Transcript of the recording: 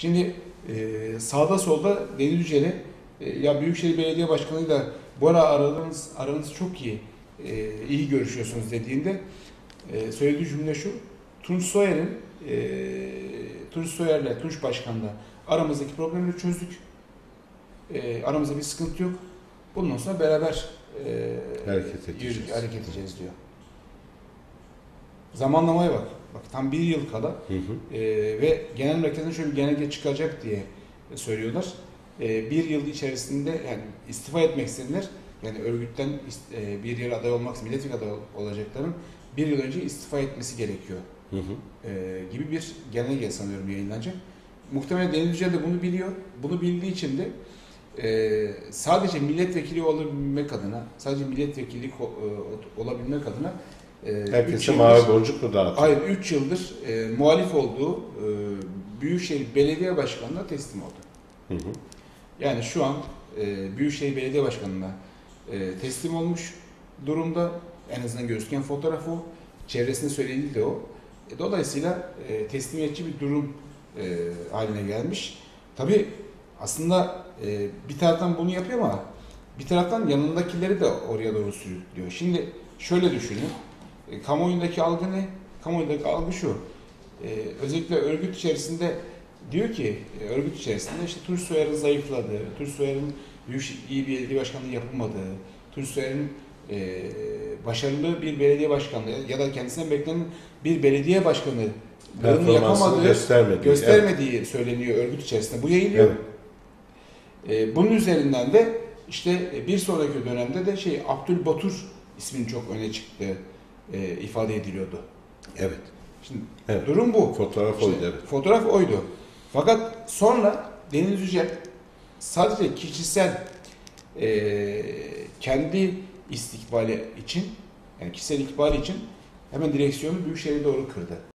Şimdi e, sağda solda Deniz Yücel'e e, ya Büyükşehir Belediye Başkanı'yla bu ara aranız, aranız çok iyi, e, iyi görüşüyorsunuz dediğinde e, söylediği cümle şu. Tunç Soyer'in e, Tunç Soyer'le Tunç Başkan'la aramızdaki problemleri çözdük. E, aramızda bir sıkıntı yok. Bundan sonra beraber e, Hareket edeceğiz. hareket edeceğiz diyor. Zamanlamaya bak. Bak tam bir yıl kala Hı hı. e, ve genel merkezden şöyle bir genelge çıkacak diye söylüyorlar. E, bir yıl içerisinde yani istifa etmek isteyenler yani örgütten e, bir yere aday olmak milletvekili aday ol- olacakların bir yıl önce istifa etmesi gerekiyor Hı hı. e, gibi bir genelge sanıyorum yayınlanacak. Muhtemelen Deniz Yücel de bunu biliyor. Bunu bildiği için de e, sadece milletvekili olabilmek adına, sadece milletvekillik o- e, olabilmek adına Herkese yıldır- mavi boncuk mu dağıtıyor? Hayır 3 yıldır e, muhalif olduğu e, Büyükşehir Belediye Başkanı'na teslim oldu. Hı hı. Yani şu an e, Büyükşehir Belediye Başkanı'na e, teslim olmuş durumda. En azından gözüken fotoğraf o. Çevresinde söylediği de o. E, dolayısıyla e, teslimiyetçi bir durum e, haline gelmiş. Tabi aslında e, bir taraftan bunu yapıyor ama bir taraftan yanındakileri de oraya doğru sürüklüyor. Şimdi şöyle düşünün. E, kamuoyundaki algı ne? Kamuoyundaki algı şu. E, özellikle örgüt içerisinde diyor ki e, örgüt içerisinde işte Tunç Soyer'in zayıfladığı, Tunç Soyer'in büyük iyi bir belediye başkanlığı yapamadığı, Tunç Soyer'in e, başarılı bir belediye başkanlığı ya da kendisinden beklenen bir belediye başkanı bunu yapamadığı, göstermedi. göstermediği söyleniyor örgüt içerisinde. Bu yayılıyor. Evet. E, bunun üzerinden de işte bir sonraki dönemde de şey Abdülbatur isminin çok öne çıktığı e, ifade ediliyordu. Evet. Şimdi Evet. durum bu. Fotoğraf İşte oydu evet. Fotoğraf oydu. Fakat sonra Deniz Yücel sadece kişisel e, kendi istikbali için yani kişisel ikbali için hemen direksiyonu Büyükşehir'e doğru kırdı.